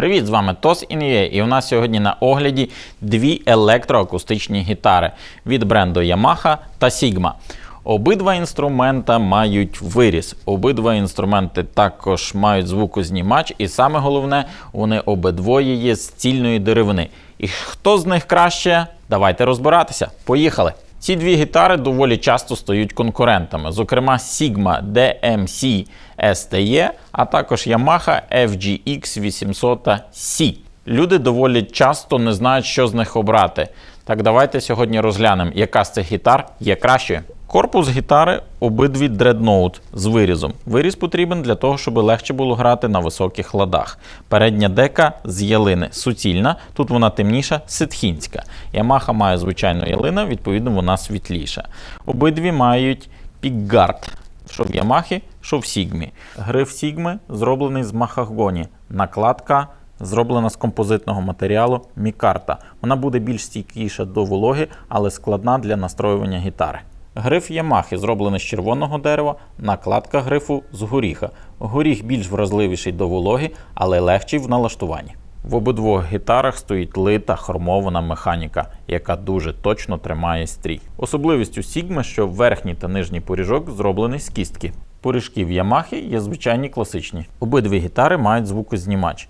Привіт, з вами Тос Ін'є, і у нас сьогодні на огляді дві електроакустичні гітари від бренду Yamaha та Sigma. Обидва інструмента мають виріз. Обидва інструменти також мають звукознімач, і саме головне, вони обидвоє є з цільної деревини. І хто з них краще? Давайте розбиратися. Поїхали! Ці дві гітари доволі часто стають конкурентами, зокрема Sigma DMC STE, а також Yamaha FGX 800 C. Люди доволі часто не знають, що з них обрати. Так давайте сьогодні розглянемо, яка з цих гітар є кращою. Корпус гітари обидві дредноут з вирізом. Виріз потрібен для того, щоб легше було грати на високих ладах. Передня дека з ялини суцільна, тут вона темніша, ситхінська. Ямаха має звичайну ялину, відповідно, вона світліша. Обидві мають пікгард, що в Ямахі, що в Сігмі. Гриф Сігми зроблений з махагоні. Накладка зроблена з композитного матеріалу мікарта. Вона буде більш стійкіша до вологи, але складна для настроювання гітари. Гриф Ямахи зроблений з червоного дерева, накладка грифу з горіха. Горіх більш вразливіший до вологи, але легший в налаштуванні. В обидвох гітарах стоїть лита хромована механіка, яка дуже точно тримає стрій. Особливістю Сігми, що верхній та нижній поріжок зроблений з кістки. Поріжки в Ямахи є звичайні класичні. Обидві гітари мають звукознімач.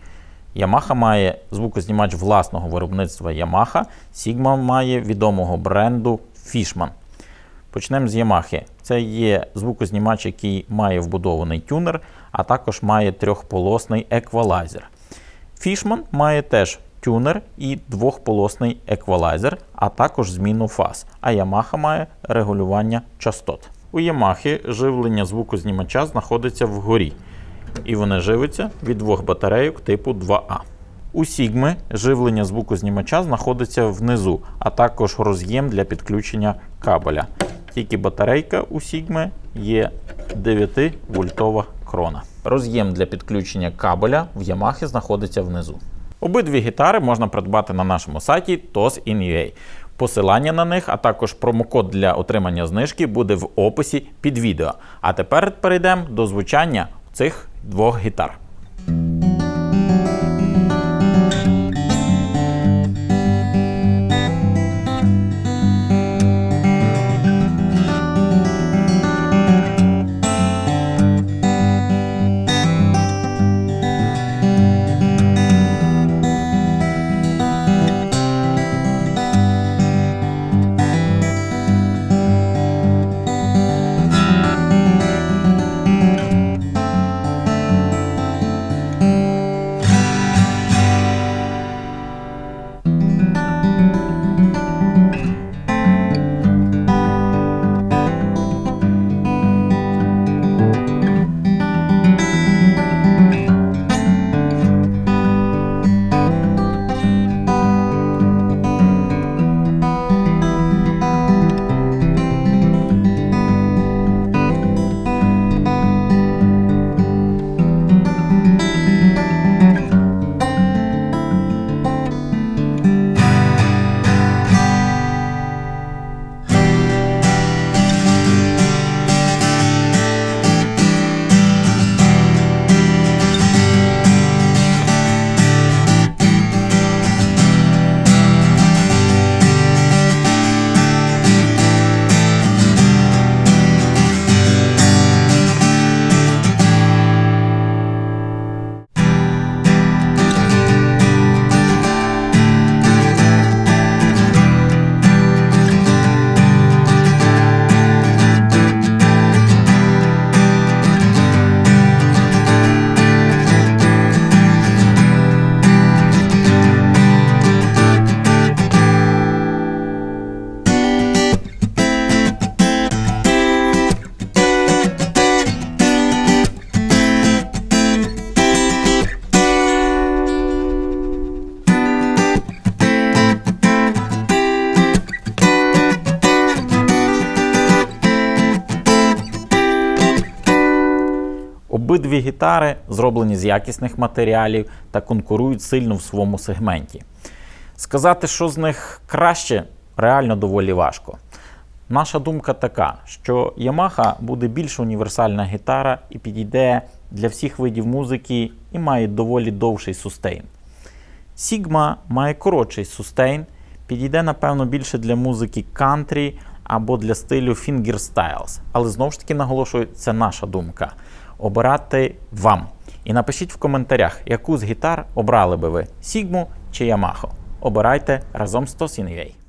Yamaha має звукознімач власного виробництва Yamaha, Sigma має відомого бренду Fishman. Почнемо з Yamaha. Це є звукознімач, який має вбудований тюнер, а також має трьохполосний еквалайзер. Fishman має теж тюнер і двохполосний еквалайзер, а також зміну фаз. А Yamaha має регулювання частот. У Yamaha живлення звукознімача знаходиться вгорі, і вони живиться від двох батарейок типу 2А. У Sigma живлення звукознімача знаходиться внизу, а також роз'єм для підключення кабеля. Тільки батарейка у Sigma є 9 вольтова крона. Роз'єм для підключення кабеля в Yamaha знаходиться внизу. Обидві гітари можна придбати на нашому сайті TOS.in.ua. Посилання на них, а також промокод для отримання знижки буде в описі під відео. А тепер перейдемо до звучання цих двох гітар. Обидві гітари зроблені з якісних матеріалів та конкурують сильно в своєму сегменті. Сказати, що з них краще, реально доволі важко. Наша думка така, що Yamaha буде більш універсальна гітара і підійде для всіх видів музики і має доволі довший сустейн. Sigma має коротший сустейн, підійде, напевно, більше для музики кантрі або для стилю fingerstyles. Але знову ж таки наголошую, це наша думка. Обирати вам. І напишіть в коментарях, яку з гітар обрали би ви Sigma чи Yamaha. Обирайте разом з Tosin.ua.